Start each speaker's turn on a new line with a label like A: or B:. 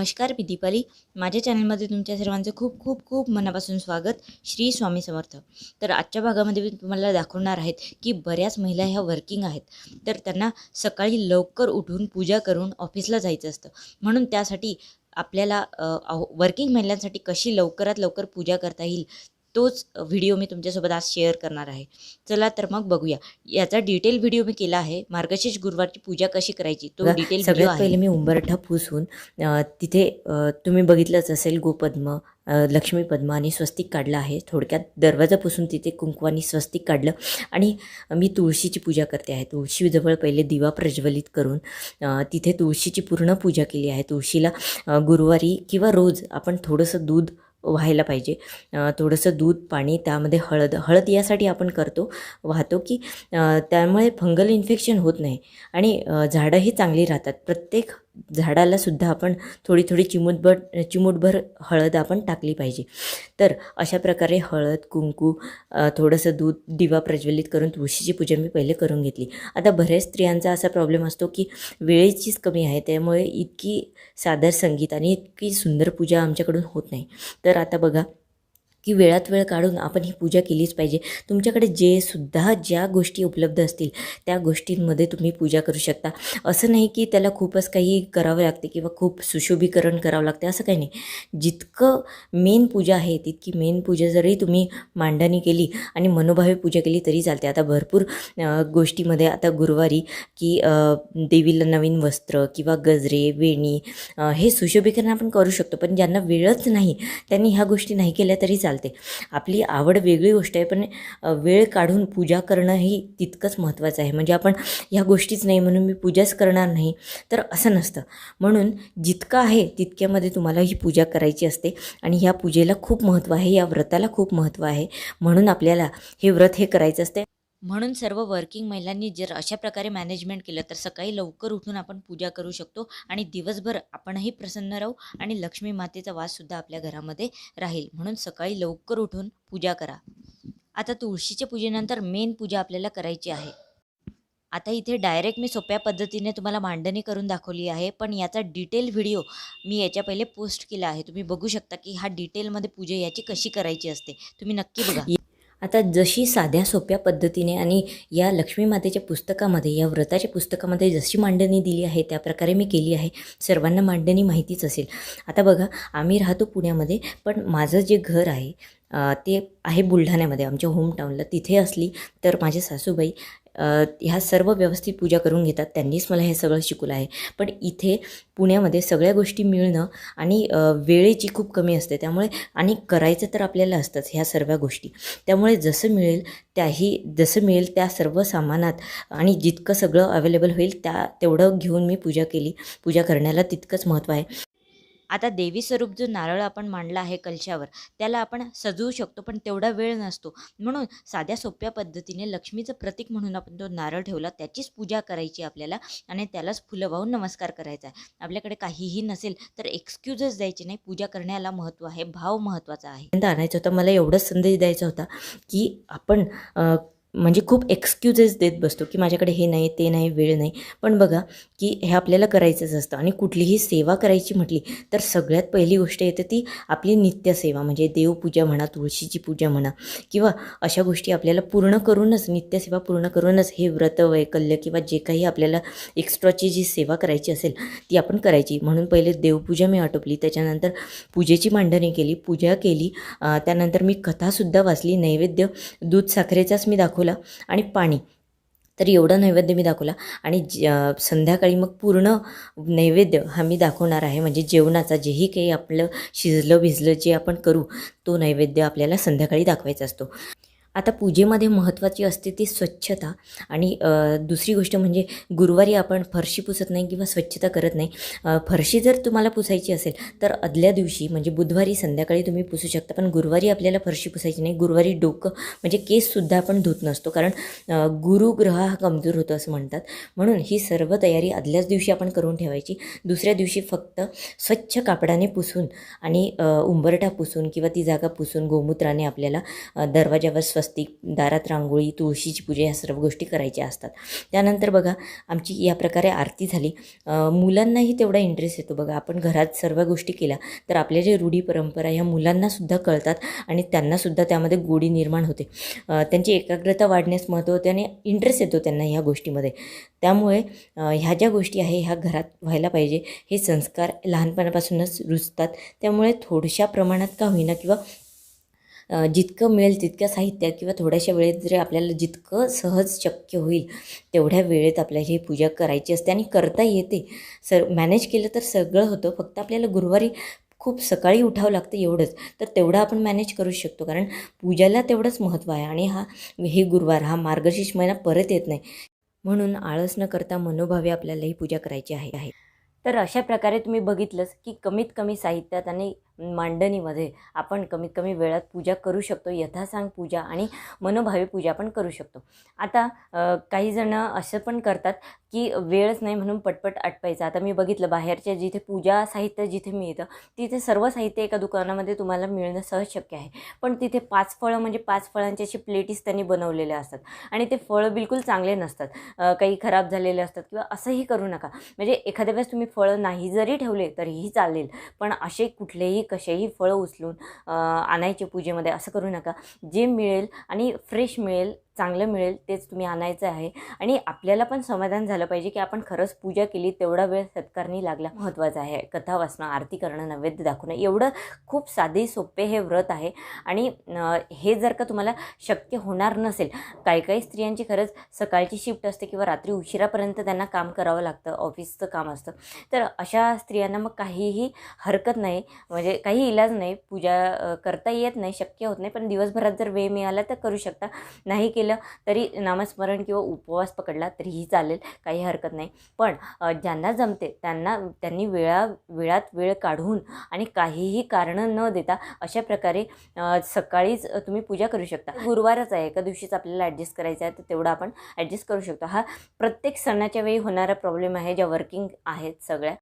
A: नमस्कार मी दीपाली. माझ्या चॅनलमध्ये तुमच्या सर्वांचं खूप खूप खूप मनापासून स्वागत. श्री स्वामी समर्थ. तर आजच्या भागामध्ये मी तुम्हाला दाखवणार आहेत की बऱ्याच महिला ह्या वर्किंग आहेत. तर त्यांना सकाळी लवकर उठून पूजा करून ऑफिसला जायचं असतं. म्हणून त्यासाठी आपल्याला वर्किंग महिलांसाठी कशी लवकरात लवकर पूजा करता येईल तोच व्हिडिओ मी तुमच्यासोबत आज शेअर करणार आहे. चला तर मग बघूया. याचा डिटेल व्हिडिओ मी केला आहे. मार्गशीर्ष गुरुवारची पूजा कशी करायची? तो डिटेल
B: सगळ्यात पहिले मी उंबरठा पुसून तिथे तुम्ही बघितलंच असेल गोपद्म लक्ष्मी पद्म आणि स्वस्तिक काढलं आहे. थोडक्यात दरवाजा पुसून तिथे कुंकवानी स्वस्तिक काढलं आणि मी तुळशीची पूजा करते आहे. तुळशीजवळ पहिले दिवा प्रज्वलित करून तिथे तुळशीची पूर्ण पूजा केली आहे. तुळशीला गुरुवारी किंवा रोज आपण थोडंसं दूध व्हायला पाहिजे. थोडंसं दूध पाणी त्यामध्ये हळद हळद यासाठी आपण करतो वाहतो की त्यामुळे फंगल इन्फेक्शन होत नाही. आणि झाडंही चांगली राहतात. प्रत्येक झाडाला सुद्धा आपण थोडी थोडी चिमूटभर चिमूटभर हळद आपण टाकली पाहिजे. तर अशा प्रकारे हळद कुंकू थोडंसं दूध दिवा प्रज्वलित करून तुळशीची पूजा मी पहिले करून घेतली. आता बऱ्याच स्त्रियांचा असा प्रॉब्लेम असतो की वेळेचीच कमी आहे त्यामुळे इतकी सादर संगीत आणि इतकी सुंदर पूजा आमच्याकडून होत नाही. तर आता बघा की वेळात वेळ काढून आपण ही पूजा केलीच पाहिजे. तुमच्याकडे जे सुद्धा ज्या गोष्टी उपलब्ध असतील त्या गोष्टींमध्ये तुम्ही पूजा करू शकता. असं नाही की त्याला खूपच काही करावं लागते किंवा खूप सुशोभीकरण करावं लागते असं काही नाही. जितकं मेन पूजा आहे तितकी मेन पूजा जरी तुम्ही मांडणी केली आणि मनोभावे पूजा केली तरी चालते. आता भरपूर गोष्टीमध्ये आता गुरुवारी की देवीला नवीन वस्त्र किंवा गजरे वेणी हे सुशोभीकरण आपण करू शकतो. पण ज्यांना वेळच नाही त्यांनी ह्या गोष्टी नाही केल्या तरी चालते. चालते. आपली आवड वेगळी गोष्ट आहे पण वेळ काढून पूजा करणं ही तितकंच महत्त्वाचं आहे. म्हणजे आपण ह्या गोष्टीच नाही म्हणून मी पूजाच करणार नाही तर असं नसतं. म्हणून जितकं आहे तितक्यामध्ये तुम्हाला ही पूजा करायची असते आणि ह्या पूजेला खूप महत्त्व आहे या व्रताला खूप महत्त्व आहे. म्हणून आपल्याला हे व्रत हे करायचं असते.
A: म्हणून सर्व वर्किंग महिलांनी जर अशा प्रकारे मॅनेजमेंट केलं तर सकाळी लवकर उठून आपण पूजा करू शकतो आणि दिवसभर आपणही प्रसन्न राहू आणि लक्ष्मी मातेचा वाससुद्धा आपल्या घरामध्ये राहील. म्हणून सकाळी लवकर उठून पूजा करा. आता तुळशीच्या पूजेनंतर मेन पूजा आपल्याला करायची आहे. आता इथे डायरेक्ट मी सोप्या पद्धतीने तुम्हाला मांडणी करून दाखवली आहे पण याचा डिटेल व्हिडिओ मी याच्या पहिले पोस्ट केला आहे. तुम्ही बघू शकता की हा डिटेलमध्ये पूजा याची कशी करायची असते. तुम्ही नक्की बघा.
B: आता जशी साध्या सोप्या पद्धतीने आणि या लक्ष्मी मातेच्या पुस्तकामध्ये या व्रताच्या पुस्तकामध्ये जशी मांडणी दिली आहे त्या प्रकारे मी केली आहे. सर्वांना मांडणी माहितीच असेल. आता बघा आम्ही राहतो पुण्यामध्ये पण माझं जे घर आहे ते आहे बुलढाण्यामध्ये आमच्या होमटाऊनला तिथे असली तर माझे सासूबाई ह्या सर्व व्यवस्थित पूजा करून घेतात. त्यांनीच मला हे सगळं शिकवलं आहे. पण इथे पुण्यामध्ये सगळ्या गोष्टी मिळणं आणि वेळेची खूप कमी असते. त्यामुळे आणि करायचं तर आपल्याला असतंच ह्या सर्व गोष्टी. त्यामुळे जसं मिळेल त्याही जसं मिळेल त्या सर्व सामानात आणि जितकं सगळं अवेलेबल होईल त्या तेवढं घेऊन मी पूजा केली. पूजा करण्याला तितकंच महत्त्व आहे.
A: आता देवी स्वरूप जो नारळ आपण मांडला आहे कलशावर त्याला आपण सजवू शकतो पण तेवढा वेळ नसतो. म्हणून साध्या सोप्या पद्धतीने लक्ष्मीचं प्रतीक म्हणून आपण तो नारळ ठेवला त्याचीच पूजा करायची आपल्याला आणि त्यालाच फुलं वाहून नमस्कार करायचा आहे. आपल्याकडे काहीही नसेल तर एक्सक्यूजच द्यायचे नाही. पूजा करण्याला महत्त्व आहे भाव महत्त्वाचा आहे.
B: आणायचं आणायचा होता मला एवढंच संदेश द्यायचा होता की आपण म्हणजे खूप एक्सक्युजेस देत बसतो की माझ्याकडे हे नाही ते नाही वेळ नाही. पण बघा की हे आपल्याला करायचंच असतं आणि कुठलीही सेवा करायची म्हटली तर सगळ्यात पहिली गोष्ट येते ती आपली नित्यसेवा म्हणजे देवपूजा म्हणा तुळशीची पूजा म्हणा किंवा अशा गोष्टी आपल्याला पूर्ण करूनच नित्यसेवा पूर्ण करूनच हे व्रत वैकल्य किंवा जे काही आपल्याला एक्स्ट्राची जी सेवा करायची असेल ती आपण करायची. म्हणून पहिले देवपूजा मी आटोपली त्याच्यानंतर पूजेची मांडणी केली. पूजा केली त्यानंतर मी कथासुद्धा वाचली नैवेद्य दूध साखरेचाच मी दाखव दाखवला आणि पाणी. तर एवढं नैवेद्य मी दाखवला. आणि ज संध्याकाळी मग पूर्ण नैवेद्य हा मी दाखवणार आहे. म्हणजे जेवणाचा जेही काही आपलं शिजलं भिजलं जे आपण करू तो नैवेद्य आपल्याला संध्याकाळी दाखवायचा असतो. आता पूजेमध्ये महत्त्वाची असते ती स्वच्छता. आणि दुसरी गोष्ट म्हणजे गुरुवारी आपण फरशी पुसत नाही किंवा स्वच्छता करत नाही. फरशी जर तुम्हाला पुसायची असेल तर आदल्या दिवशी म्हणजे बुधवारी संध्याकाळी तुम्ही पुसू शकता. पण गुरुवारी आपल्याला फरशी पुसायची नाही. गुरुवारी डोकं म्हणजे केससुद्धा आपण धुत नसतो. कारण गुरुग्रह हा कमजोर होतो असं म्हणतात. म्हणून ही सर्व तयारी आदल्याच दिवशी आपण करून ठेवायची. दुसऱ्या दिवशी फक्त स्वच्छ कापडाने पुसून आणि उंबरठा पुसून किंवा ती जागा पुसून गोमूत्राने आपल्याला दरवाजावर स्वस्तिक
A: स्वस्तिक दारात रांगोळी तुळशीची पूजा ह्या सर्व गोष्टी करायच्या असतात. त्यानंतर बघा आमची या प्रकारे आरती झाली. मुलांनाही तेवढा इंटरेस्ट येतो बघा. आपण घरात सर्व गोष्टी केल्या तर आपल्या जे रूढी परंपरा ह्या मुलांनासुद्धा कळतात आणि त्यांनासुद्धा त्यामध्ये गोडी निर्माण होते. त्यांची एकाग्रता वाढण्यास महत्त्व होते आणि इंटरेस्ट येतो त्यांना ह्या गोष्टीमध्ये. त्यामुळे ह्या ज्या गोष्टी आहे ह्या घरात व्हायला पाहिजे. हे संस्कार लहानपणापासूनच रुजतात. त्यामुळे थोड्याशा प्रमाणात का होईना किंवा जितकं मिळेल तितक्या साहित्यात किंवा थोड्याशा वेळेत जरी आपल्याला जितकं सहज शक्य होईल तेवढ्या वेळेत आपल्याला ही पूजा करायची असते आणि करता येते. सर मॅनेज केलं तर सगळं होतं. फक्त आपल्याला गुरुवारी खूप सकाळी उठावं लागतं एवढंच. तर तेवढं आपण मॅनेज करू शकतो. कारण पूजाला तेवढंच महत्त्व आहे आणि हा हे गुरुवार हा मार्गशीर्ष महिना परत येत नाही. म्हणून आळस न करता मनोभावे आपल्याला ही पूजा करायची आहे आहे. तर अशा प्रकारे तुम्ही बघितलंच की कमीत कमी साहित्यात आणि मांडणीमध्ये आपण कमीत कमी वेळात पूजा करू शकतो यथासांग पूजा आणि मनोभावी पूजा पण करू शकतो. आता काहीजणं काही जण असं पण करतात की वेळच नाही म्हणून पटपट आटपायचं. आता मी बघितलं बाहेरच्या जिथे पूजा साहित्य जिथे मिळतं तिथे सर्व साहित्य एका दुकानामध्ये तुम्हाला मिळणं सहज शक्य आहे. पण तिथे पाच फळं म्हणजे पाच फळांचे अशी प्लेटीस त्यांनी बनवलेल्या असतात आणि ते फळं बिलकुल चांगले नसतात. काही खराब झालेले असतात किंवा असंही करू नका. म्हणजे एखाद्या वेळेस तुम्ही फळं नाही जरी ठेवले तरीही चालेल पण असे कुठलेही कसेही फळं उचलून आणायचे पूजेमध्ये. असं करू नका. जे मिळेल आणि फ्रेश मिळेल चांगलं मिळेल तेच तुम्ही आणायचं आहे. आणि आपल्याला पण समाधान झालं पाहिजे की आपण खरंच पूजा केली तेवढा वेळ सत्कारणी लागला. महत्त्वाचं आहे. कथा वाचणं आरती करणं नैवेद्य दाखवणं एवढं खूप साधे सोपे हे व्रत आहे. आणि हे जर का तुम्हाला शक्य होणार नसेल काही काही स्त्रियांची खरंच सकाळची शिफ्ट असते किंवा रात्री उशिरापर्यंत त्यांना काम करावं लागतं ऑफिसचं काम असतं. तर अशा स्त्रियांना मग काहीही हरकत नाही. म्हणजे काही इलाज नाही. पूजा करता येत नाही शक्य होत नाही. पण दिवसभरात जर वेळ मिळाला तर करू शकता. नाही केलं तरी नामस्मरण किंवा उपवास पकडला तरीही चालेल काही हरकत नाही. पण ज्यांना जमते त्यांना त्यांनी वेळा वेळात वेळ काढून आणि काहीही कारणं न देता अशा प्रकारे सकाळीच तुम्ही पूजा करू शकता. गुरुवारच आहे एका दिवशीच आपल्याला ॲडजस्ट करायचं आहे तर तेवढं आपण ॲडजस्ट करू शकतो. हा प्रत्येक सणाच्या वेळी होणारा प्रॉब्लेम आहे ज्या वर्किंग आहेत सगळ्या.